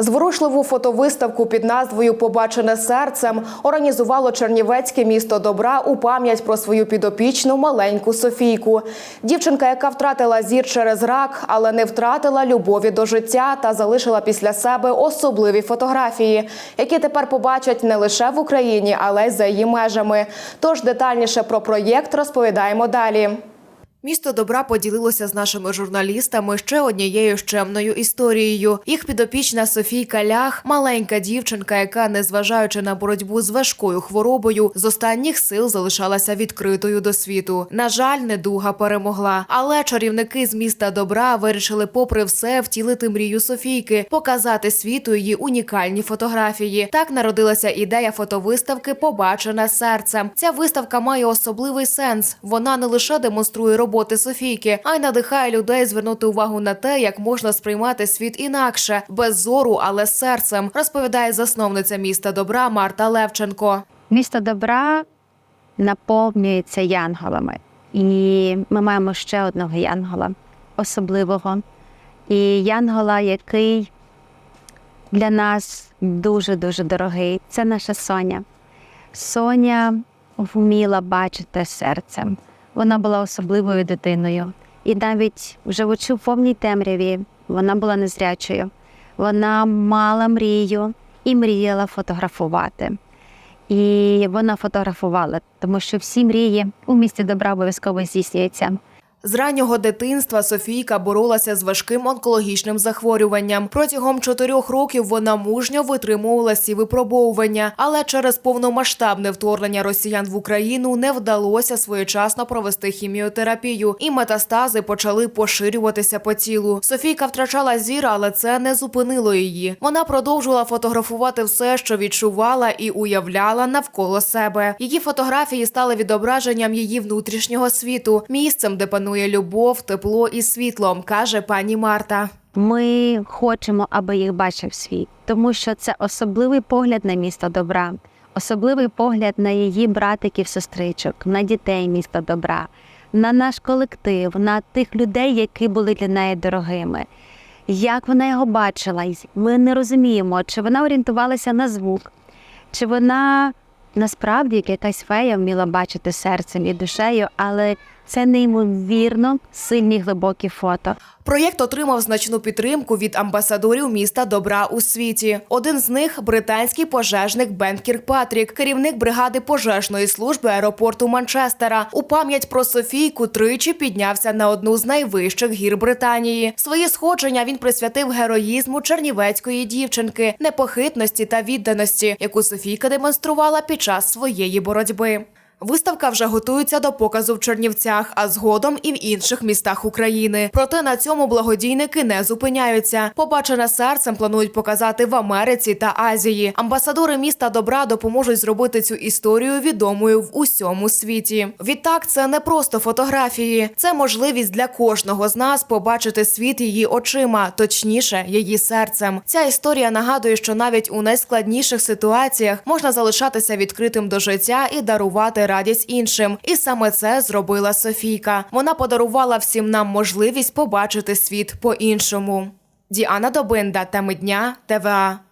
Зворушливу фотовиставку під назвою Побачене серцем організувало Чернівецьке місто добра у пам'ять про свою підопічну маленьку Софійку. Дівчинка, яка втратила зір через рак, але не втратила любові до життя та залишила після себе особливі фотографії, які тепер побачать не лише в Україні, але й за її межами. Тож детальніше про проєкт розповідаємо далі. Місто добра поділилося з нашими журналістами ще однією щемною історією. Їх підопічна Софійка Лях, маленька дівчинка, яка, незважаючи на боротьбу з важкою хворобою, з останніх сил залишалася відкритою до світу. На жаль, недуга перемогла. Але чарівники з міста добра вирішили, попри все, втілити мрію Софійки, показати світу її унікальні фотографії. Так народилася ідея фотовиставки Побачене серцем. Ця виставка має особливий сенс. Вона не лише демонструє роботи Софійки, а й надихає людей звернути увагу на те, як можна сприймати світ інакше, без зору, але серцем, розповідає засновниця міста добра Марта Левченко. Місто добра наповнюється янголами. І ми маємо ще одного янгола особливого. І янгола, який для нас дуже-дуже дорогий. Це наша Соня. Соня вміла бачити серцем. Вона була особливою дитиною. І навіть живучи в повній темряві, вона була незрячою. Вона мала мрію і мріяла фотографувати. І вона фотографувала, тому що всі мрії у місті добра обов'язково здійснюються. З раннього дитинства Софійка боролася з важким онкологічним захворюванням. Протягом чотирьох років вона мужньо витримувала ці випробовування, але через повномасштабне вторгнення росіян в Україну не вдалося своєчасно провести хіміотерапію, і метастази почали поширюватися по тілу. Софійка втрачала зір, але це не зупинило її. Вона продовжувала фотографувати все, що відчувала і уявляла навколо себе. Її фотографії стали відображенням її внутрішнього світу, місцем, де панує любов, тепло і світло, каже пані Марта. Ми хочемо, аби їх бачив світ, тому що це особливий погляд на місто добра, особливий погляд на її братиків, сестричок, на дітей міста добра, на наш колектив, на тих людей, які були для неї дорогими. Як вона його бачила, ми не розуміємо, чи вона орієнтувалася на звук, чи вона насправді як якась фея вміла бачити серцем і душею, але це неймовірно сильні глибокі фото. Проєкт отримав значну підтримку від амбасадорів міста добра у світі. Один з них британський пожежник Бен Кіркпатрік, керівник бригади пожежної служби аеропорту Манчестера. У пам'ять про Софійку тричі піднявся на одну з найвищих гір Британії. Свої сходження він присвятив героїзму чернівецької дівчинки, непохитності та відданості, яку Софійка демонструвала під час своєї боротьби. Виставка вже готується до показу в Чернівцях, а згодом і в інших містах України. Проте на цьому благодійники не зупиняються. Побачене серцем планують показати в Америці та Азії. Амбасадори міста добра допоможуть зробити цю історію відомою в усьому світі. Відтак, це не просто фотографії, це можливість для кожного з нас побачити світ її очима, точніше, її серцем. Ця історія нагадує, що навіть у найскладніших ситуаціях можна залишатися відкритим до життя і дарувати радість іншим. І саме це зробила Софійка. Вона подарувала всім нам можливість побачити світ по-іншому. Діана Добинда, теми дня, ТВА.